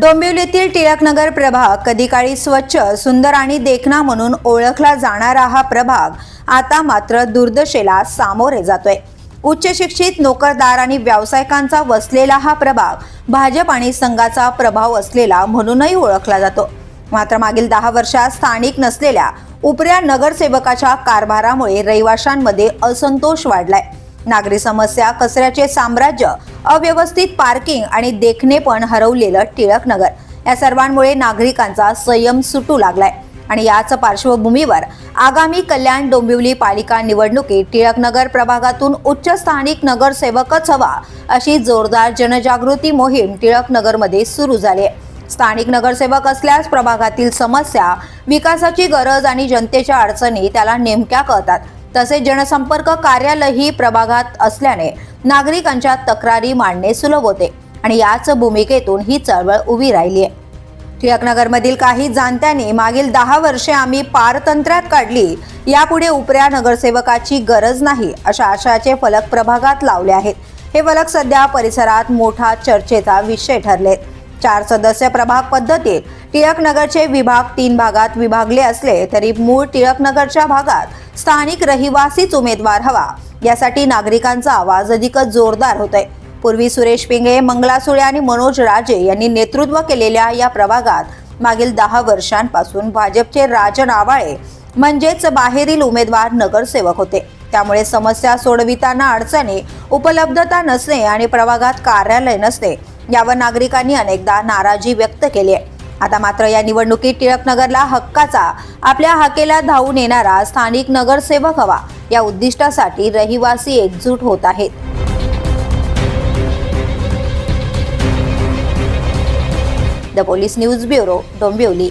डोंबिवलीतील टिळकनगर प्रभाग कधी काळी स्वच्छ सुंदर आणि देखणा म्हणून ओळखला जाणारा हा प्रभाग आता मात्र दुर्दशेला सामोरे जातोय. उच्च शिक्षित नोकरदार आणि व्यावसायिकांचा वसलेला हा प्रभाग भाजप आणि संघाचा प्रभाव असलेला म्हणूनही ओळखला जातो. मात्र मागील दहा वर्षात स्थानिक नसलेल्या उपऱ्या नगरसेवकाच्या कारभारामुळे रहिवाशांमध्ये असंतोष वाढलाय. नागरी समस्या कचऱ्याचे साम्राज्य अव्यवस्थित पार्किंग आणि देखणे पण हरवलेलं टिळक नगर. या सर्वांमुळे नागरिकांचा संयम सुटू लागलाय. आणि याच पार्श्वभूमीवर आगामी कल्याण डोंबिवली पालिका निवडणुकीत टिळकनगर प्रभागातून उच्च स्थानिक नगरसेवकच हवा अशी जोरदार जनजागृती मोहीम टिळकनगरमध्ये सुरू झाली आहे स्थानिक नगरसेवक असल्यास प्रभागातील समस्या विकासाची गरज आणि जनतेच्या अडचणी त्याला नेमक्या कळतात. तसेच जनसंपर्क कार्यालयही प्रभागात असल्याने नागरिकांच्या तक्रारी मांडणे सुलभ होते आणि याच भूमिकेतून ही चळवळ उभी राहिली आहे. टिळकनगरमधील काही जाणत्यांनी मागील दहा वर्षे आम्ही पारतंत्र्यात काढली यापुढे उपऱ्या नगरसेवकाची गरज नाही अशा आशयाचे फलक प्रभागात लावले आहेत. हे फलक सध्या परिसरात मोठा चर्चेचा विषय ठरलेत. चार सदस्य प्रभाग पद्धतीत टिळकनगरचे विभाग तीन भागात विभागले असले तरी मूळ टिळकनगरच्या भागात स्थानिक रहिवासीच उमेदवार हवा. यासाठी नागरिकांचा आवाज अधिकच जोरदार होतोय. पूर्वी सुरेश पिंगे मंगला सुळे आणि मनोज राजे यांनी नेतृत्व केलेल्या या प्रभागात मागील दहा वर्षांपासून भाजपचे राजन आवाळे म्हणजेच बाहेरील उमेदवार नगरसेवक होते. त्यामुळे समस्या सोडविताना अडचणी उपलब्धता नसणे आणि प्रभागात कार्यालय नसणे यावर नागरिकांनी अनेकदा नाराजी व्यक्त केली आहे. आता मात्र या निवडणुकीत टिळकनगरला हक्काचा आपल्या हाकेला धावून येणारा स्थानिक नगरसेवक हवा. या उद्दिष्टासाठी रहिवासी एकजूट होत आहेत. The police news bureau Dombivli.